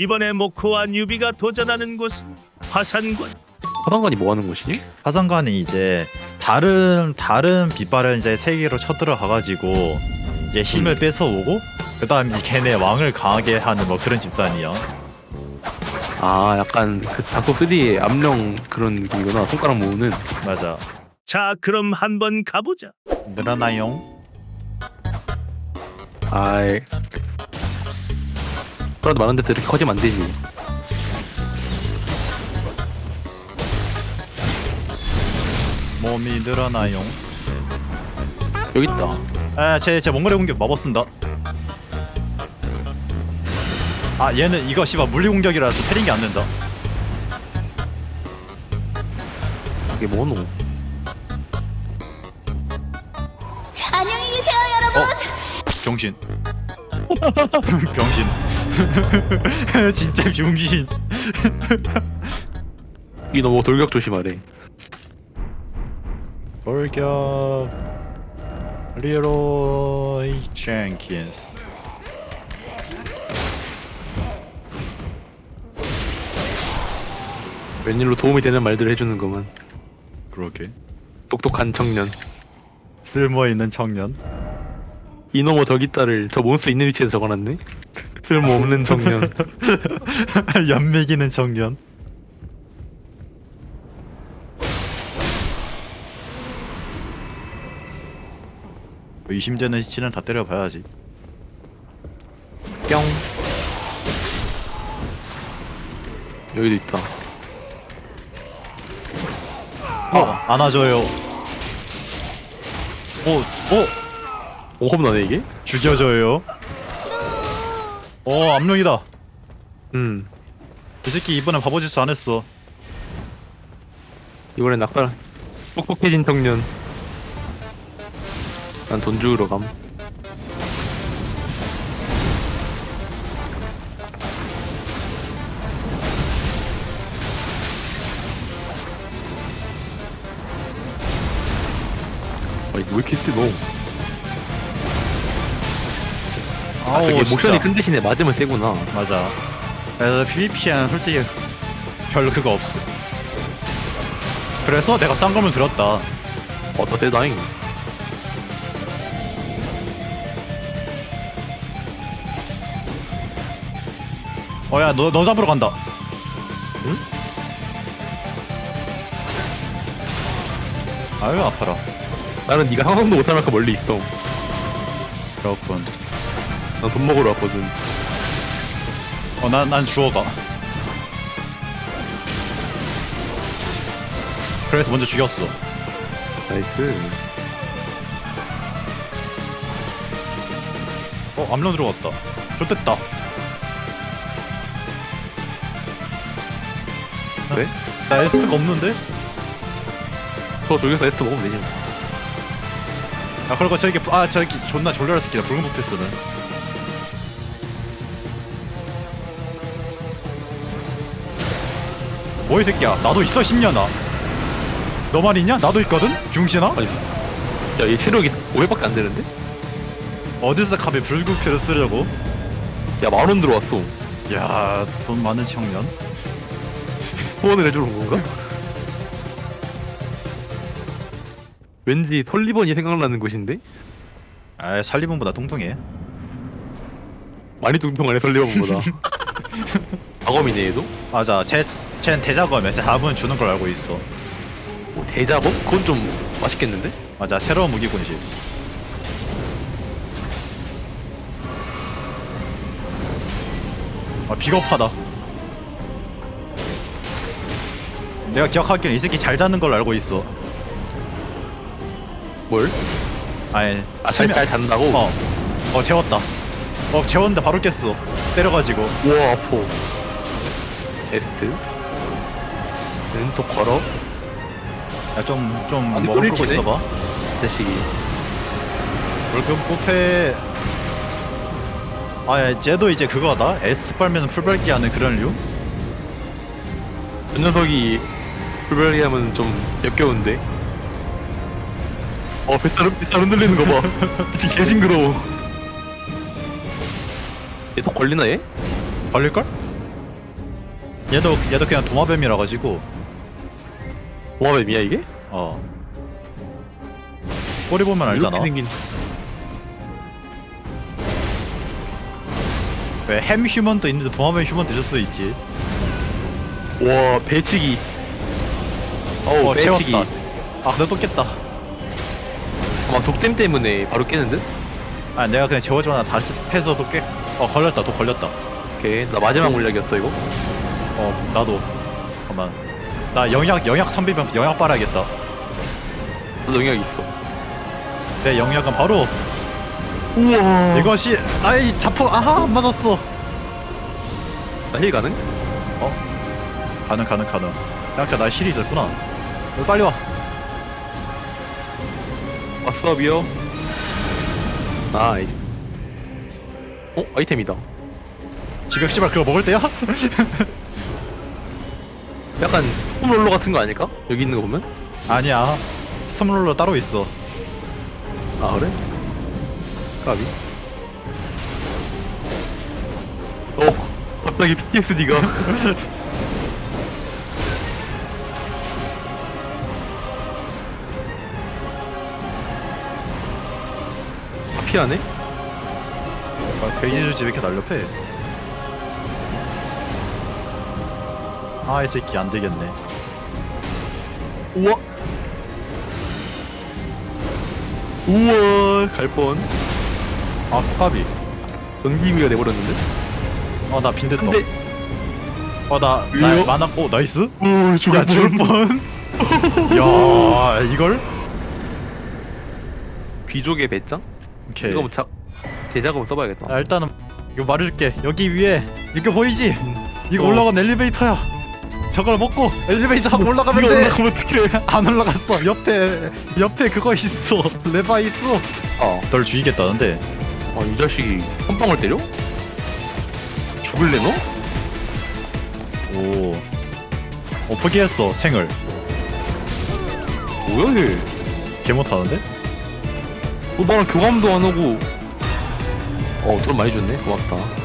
이번에 모코와 뉴비가 도전하는 곳은 화산관. 화단관이 뭐 하는 곳이지? 화성관이 이제 다른 다른 빛발을 이제 세계로 쳐들어가 가지고 이제 힘을 뺏어오고 그다음 이제 걔네 왕을 강하게 하는 뭐 그런 집단이야. 아 약간 그 다크 3의 암령 그런 느낌이구나 손가락 모으는 맞아. 자, 그럼 한번 가보자. 늘어나용. 아이 그래도 많은데 이렇게 커지면 안 되지 몸이 늘어나용. 여기 있다 아, 쟤쟤 몽골의 공격 마법 쓴다. 아, 얘는 이거 씨발 물리 공격이라서 패링이 안 된다. 이게 뭐노 안녕히 계세요, 여러분. 병신. 병신. 진짜 병신. 이 너무 돌격 조심하래 돌격. 리로이 젠킨스. 웬일로 도움이 되는 말들을 해주는 거만 그러게. 똑똑한 청년 쓸모 있는 청년. 이놈의 저기 있다를 저 몬스터 있는 위치에 적어놨네 쓸모없는 청년 연맥이는 청년. 의심되는 시치는 다 때려봐야지. 뿅 여기도 있다 어, 안아줘요. 오, 오, 오 겁나네 이게? 죽여줘요. 어, 압력이다. 음 이 새끼 이번엔 바보짓 안 했어. 이번엔 낙사 똑똑해진 청년 난 돈 주우러 감 아니 왜 이렇게 세 너? 아 저게 모션이 큰 대신에 맞으면 세구나 맞아. 그래서 PVP는 솔직히 별로 그거 없어. 그래서 내가 싼 거면 들었다. 어더 대다잉 어야 너 너 잡으러 간다. 응? 아유 아파라. 나는 네가 상상도 못할 만큼 멀리 있어 그렇군. 난돈 먹으러 왔거든 어 난 난 주워가. 그래서 먼저 죽였어. 나이스 어 암론 들어갔다. 좋됐다. 그래? 나 S가 없는데? 저 저기서 S 먹으면 되지 아 그리고 저기 부- 아 저기 존나 졸려라 새끼다 붉은 복테스는 뭐이 새끼야 나도 있어 10년아 너만 있냐? 나도 있거든? 중신아? 아니 야얘 체력이 5회밖에 안 되는데? 어디서 갑에 불국표를 쓰려고? 야 만 원 들어왔어 야 돈 많은 청년 후원을 해주는 건가? 왠지 설리번이 생각나는 곳인데? 아 살리본보다 통통해 많이 뚱뚱하네 설리번보다 작업이네 얘도? 맞아. 쟤, 쟨 대작업이야. 쟤 답은 주는 걸 알고 있어. 뭐 대작업? 그건 좀 맛있겠는데? 맞아. 새로운 무기군식 아 비겁하다. 내가 기억하기엔 이 새끼 잘 자는 걸로 알고 있어. 뭘? 아니 아, 잘, 잘 잔다고? 어, 어 재웠다. 어 재웠는데 바로 깼어. 때려가지고. 우와 아포 에스트 왼쪽 걸어 야좀좀 아니, 먹을 거고 꼬리치네? 있어봐 자식이 붉은 뷔페 아 야 쟤도 이제 그거다 S 빨면 풀 밟기 하는 그런 류? 그 녀석이 불별이 하면 좀 역겨운데 어 뱃살 뱃살 흔들리는 거봐 진짜 개 징그러워 얘 또 걸리나 얘? 걸릴걸? 얘도 얘도 그냥 도마뱀이라 가지고. 도마뱀이야 이게? 어. 꼬리 보면 알잖아. 이렇게 생긴 왜 햄 휴먼도 있는데 도마뱀 휴먼 있을 수도 있지. 와 배치기. 어우 어 배치기. 채웠다 아 근데 또 깼다. 아마 독댐 때문에 바로 깨는데? 아 내가 그냥 재워주면 다시 패서 또 깨. 어 걸렸다. 또 걸렸다. 오케이. 나 마지막 물약이었어 이거 어 나도. 잠깐만. 나 영약 영약 3비면 영약 빨아야겠다. 나도 영향 있어. 내 영약은 바로 우와. 이것이 아이 자포 아하 안 맞았어. 나힐 가능? 가능 가능 가능. 생각해 나 힐이 있었구나. 너 빨리 와. 왔어 비어 나이스 어? 아이템이다. 지금 씨발 그거 먹을 때야? 약간 홈롤러 같은 거 아닐까? 여기 있는 거 보면? 아니야 스몰로 따로 있어 아 그래? 까비 어 갑자기 PTSD가 아 피하네? 아, 돼지 주지 왜 이렇게 날렵해 아 이 새끼 안 되겠네 우와 우와 갈 뻔 아 까비 전기미가 돼버렸는데? 어 나 빈대떡 한대 어나 왜요? 나 만화 오 나이스 오 죽을 야 죽을 뻔. 야 이걸? 귀족의 배짱? 오케이. 이거 뭐 자, 대작업 써봐야겠다 야, 일단은 이거 말해줄게. 여기 위에 이거 보이지? 이거 어. 올라간 엘리베이터야. 저걸 먹고 엘리베이터 타고 올라가면 돼. 올라가면 어떡해 안 올라갔어. 옆에 옆에 그거 있어. 레바 있어. 어. 널 죽이겠다는데. 아, 이 자식이 한 방울 때려? 죽을래 너? 오. 어 포기했어 생을. 뭐야 얘? 개 못하는데? 너 나랑 교감도 안 하고 어, 돈 많이 줬네. 고맙다.